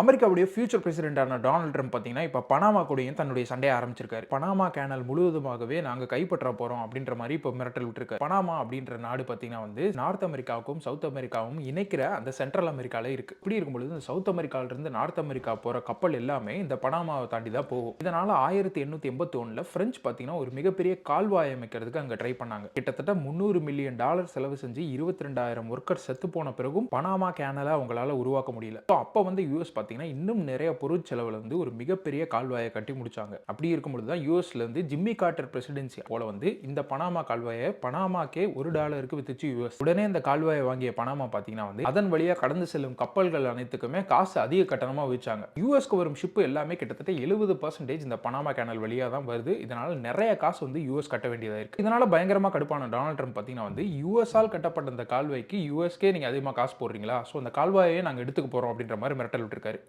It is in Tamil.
அமெரிக்காவுடைய ஃபியூச்சர் பிரசிடென்டான டொனால்ட் ட்ரம்ப் பார்த்தீங்கன்னா இப்போ பனாமா கூடயும் தன்னுடைய சண்டையை ஆரம்பிச்சிருக்காரு. பனாமா கேனல் முழுவதுமாகவே நாங்கள் கைப்பற்ற போகிறோம் அப்படின்ற மாதிரி இப்போ மிரட்டல் விட்டுருக்காரு. பனாமா அப்படின்ற நாடு பார்த்தீங்கன்னா வந்து நார்த் அமெரிக்காவுக்கும் சவுத் அமெரிக்காவும் இணைக்கிற அந்த சென்ட்ரல் அமெரிக்கால இருக்கு. இப்படி இருக்கும் பொழுது இந்த சவுத் அமெரிக்காவிலிருந்து நார்த் அமெரிக்கா போகிற கப்பல் எல்லாமே இந்த பனாமாவை தாண்டி தான் போகும். இதனால் ஆயிரத்தி எண்ணூற்றி எண்பத்தி ஒன்றில் பிரெஞ்சு பார்த்தீங்கன்னா ஒரு மிகப்பெரிய கால்வாய் அமைக்கிறதுக்கு அங்கே ட்ரை பண்ணாங்க. கிட்டத்தட்ட முந்நூறு மில்லியன் டாலர் செலவு செஞ்சு இருபத்தி ரெண்டாயிரம் ஒர்க்கர் செத்து போன பிறகும் பனாமா கேனலை அவங்களால உருவாக்க முடியல. ஸோ அப்போ வந்து யூஎஸ் பார்த்தீங்கன்னா இன்னும் நிறைய பொருட்செலவுல வந்து ஒரு மிகப்பெரிய கால்வாயை கட்டி முடிச்சாங்க. அப்படி இருக்கும் பொழுது தான் யூஎஸ்ல இருந்து ஜிம்மி காட்டர் பிரசிடென்சி போல வந்து இந்த பனாமா கால்வாயை பனாமாக்கே ஒரு டாலருக்கு வித்துச்சு யூஎஸ் உடனே இந்த கால்வாயை வாங்கிய பனாமா பார்த்தீங்கன்னா வந்து அதன் வழியா கடந்து செல்லும் கப்பல்கள் அனைத்துக்குமே காசு அதிக கட்டணமா வச்சாங்க யூஎஸ்க்கு வரும் ஷிப் எல்லாமே கிட்டத்தட்ட எழுபது பர்சன்டேஜ் இந்த பனாமா கேனல் வழியா தான் வருது. இதனால நிறைய காசு வந்து யூஎஸ் கட்ட வேண்டியதாக இருக்கு. இதனால பயங்கரமா கடுப்பான டொனால்ட் ட்ரம்ப் பார்த்தீங்கன்னா வந்து யூஎஸ்ஆல் கட்டப்பட்ட இந்த கால்வாய்க்கு யூஎஸ்கே நீங்க அதிகமாக காசு போடுறீங்களா? ஸோ அந்த கால்வாயை நாங்கள் எடுத்துக்க போறோம் அப்படின்ற மாதிரி மிரட்டல் விட்டுருக்காரு.